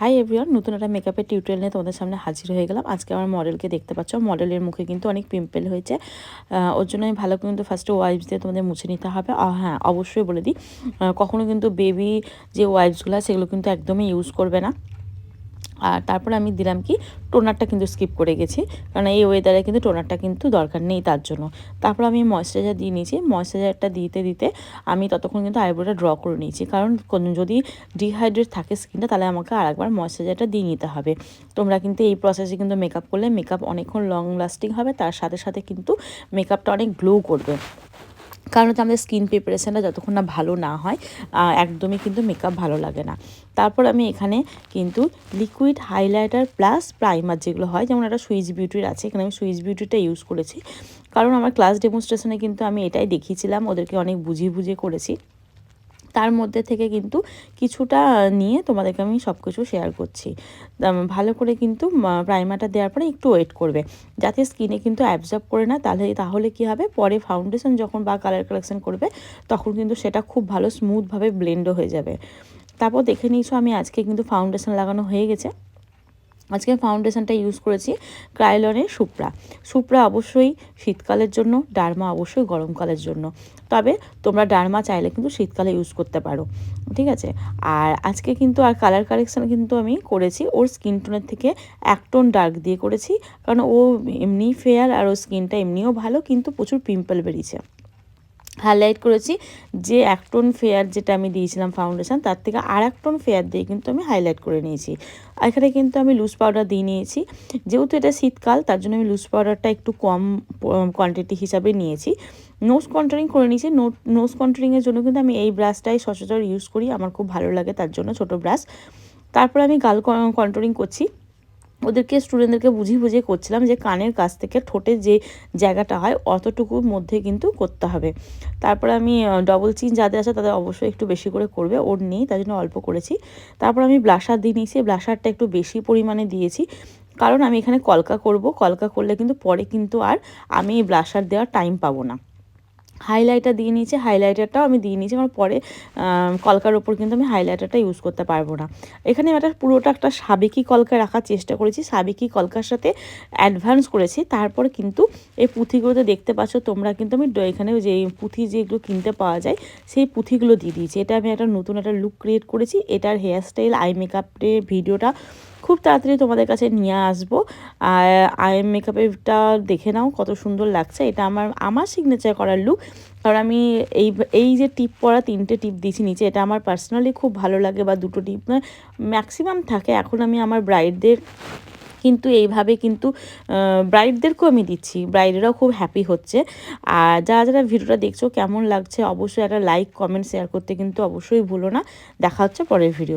Hi everyone নতুন একটা মেকআপের টিউটোরিয়াল নিয়ে তোমাদের সামনে হাজির হয়ে গেলাম। আজকে আমার মডেলকে দেখতে পাচ্ছ। মডেলের মুখে কিন্তু অনেক পিম্পল হয়েছে। ওর জন্য আমি ভালো কিন্তু ফার্স্টে ওয়াইপস দিয়ে তোমাদের মুছে নিতে হবে। হ্যাঁ অবশ্যই বলে দিই কখনও কিন্তু বেবি যে ওয়াইপসগুলো সেগুলো কিন্তু একদমই ইউজ করবে না। আর তারপরে আমি দিলাম কি, টোনারটা কিন্তু স্কিপ করে গেছি, কারণ এই ওয়েদারে কিন্তু টোনারটা কিন্তু দরকার নেই তার জন্য। তারপর আমি ময়েশ্চারাইজার দিয়ে নিয়েছি ময়েশ্চারাইজারটা দিতে দিতে আমি ততক্ষণ কিন্তু আইব্রোটা ড্র করে নিয়েছি, কারণ যদি ডিহাইড্রেট থাকে স্কিনটা তাহলে আমাকে আরেকবার ময়েশ্চারাইজারটা দিয়ে নিতে হবে। তোমরা কিন্তু এই প্রসেসে কিন্তু মেকআপ করলে মেকআপ অনেকক্ষণ লং লাস্টিং হবে, তার সাথে সাথে কিন্তু মেকআপটা অনেক গ্লো করবে। কারণ হচ্ছে আমাদের স্কিন প্রিপারেশানটা যতক্ষণ না ভালো না হয় একদমই কিন্তু মেকআপ ভালো লাগে না। তারপর আমি এখানে কিন্তু লিকুইড হাইলাইটার প্লাস প্রাইমার যেগুলো হয়, যেমন একটা সুইচ বিউটির আছে, এখানে আমি সুইচ বিউটিটা ইউজ করেছি। কারণ আমার ক্লাস ডেমনস্ট্রেশনে কিন্তু আমি এটাই দেখিয়েছিলাম, ওদেরকে অনেক বুঝিয়ে বুঝিয়ে করেছি। তার মধ্যে থেকে কিন্তু কিছুটা নিয়ে তোমাদেরকে আমি সব কিছু শেয়ার করছি ভালো করে কিন্তু প্রাইমারটা দেওয়ার পরে একটু ওয়েট করবে। যাতে স্কিনে কিন্তু অ্যাবজর্ব করে না, তাহলে তাহলে কি হবে? পরে ফাউন্ডেশন যখন বা কালার কালেকশন করবে, তখন কিন্তু সেটা খুব ভালো স্মুথভাবে ব্লেন্ডও হয়ে যাবে। তারপর দেখে নিয়েছো আমি আজকে কিন্তু ফাউন্ডেশন লাগানো হয়ে গেছে। আজকে ফাউন্ডেশনটা ইউজ করেছি ক্রাইলনের সুপ্রা। সুপ্রা অবশ্যই শীতকালের জন্য, ডার্মা অবশ্যই গরমকালের জন্য। তবে তোমরা ডার্মা চাইলে কিন্তু শীতকালে ইউজ করতে পারো, ঠিক আছে? আর আজকে কিন্তু আর কালার কালেকশান কিন্তু আমি করেছি। ওর স্কিন টোনের থেকে এক টোন ডার্ক দিয়ে করেছি। কারণ ও এমনি ফেয়ার আর ওর স্কিনটা এমনিও ভালো, কিন্তু প্রচুর পিম্পল বেরিয়েছে। হাইলাইট করেছি যে এক টোন ফেয়ার যেটা আমি দিয়েছিলাম ফাউন্ডেশন তার থেকে আর এক টোন ফেয়ার দিয়ে কিন্তু আমি হাইলাইট করে নিয়েছি। এখানে কিন্তু আমি লুজ পাউডার দিয়ে নিয়েছি। যেহেতু এটা শীতকাল, তার জন্য আমি লুজ পাউডারটা একটু কম কোয়ান্টিটি হিসাবে নিয়েছি। নোজ কন্ট্রোলিং করে নিয়েছি। নোজ কন্ট্রোলিংয়ের জন্য কিন্তু আমি এই ব্রাশটাই সচরাচর ইউজ করি। আমার খুব ভালো লাগে তার জন্য ছোট ব্রাশ তারপর আমি গাল কন্ট্রোলিং করছি। ওদেরকে স্টুডেন্টদেরকে বুঝিয়ে বুঝিয়ে করছিলাম যে কানের কাছ থেকে ঠোঁটের যে জায়গাটা হয়, অতটুকুর মধ্যে কিন্তু করতে হবে। তারপর আমি ডবল চিন যাদের আছে তাদের অবশ্যই একটু বেশি করে করবে, ওর নেই, তার জন্য অল্প করেছি। তারপর আমি ব্লাশার দিয়ে নিয়েছি ব্লাশারটা একটু বেশি পরিমাণে দিয়েছি। কারণ আমি এখানে কলকা করব, কলকা করলে কিন্তু পরে কিন্তু আর আমি ব্লাশার দেওয়ার টাইম পাবো না। হাইলাইটার দিয়ে নিয়েছি হাইলাইটারটাও আমি দিয়ে নিয়েছি আমার পরে কলকার ওপর কিন্তু আমি হাইলাইটারটা ইউজ করতে পারব না। এখানে আমি একটা পুরোটা একটা সাবেকি কলকা রাখার চেষ্টা করেছি, সাবেকি কলকার সাথে অ্যাডভান্স করেছি, তারপর কিন্তু এই পুঁথিগুলোতে দেখতে পাচ্ছ তোমরা কিন্তু আমি এখানে যে পুঁথি যেগুলো কিনতে পাওয়া যায়, সেই পুঁথিগুলো দিয়ে দিয়েছি। এটা আমি একটা নতুন একটা লুক ক্রিয়েট করেছি, এটার হেয়ারস্টাইল আই মেকআপের ভিডিওটা খুব তাড়াতাড়ি তোমাদের কাছে নিয়ে আসব। আর আই মেকআপেরটা দেখে নাও, কত সুন্দর লাগছে। এটা আমার আমার সিগনেচার করার লুক কারণ আমি এই এই যে টিপ পরা তিনটে টিপ দিয়েছি নিচে, এটা আমার পার্সোনালি খুব ভালো লাগে বা দুটো টিপ ম্যাক্সিমাম থাকে। এখন আমি আমার ব্রাইডদের কিন্তু এইভাবে কিন্তু ব্রাইডদেরকেও আমি দিচ্ছি। ব্রাইডেরাও খুব হ্যাপি হচ্ছে। আর যারা যারা ভিডিওটা দেখছ, কেমন লাগছে, অবশ্যই একটা লাইক কমেন্ট শেয়ার করতে কিন্তু অবশ্যই ভুলো না। দেখা হচ্ছে পরের ভিডিও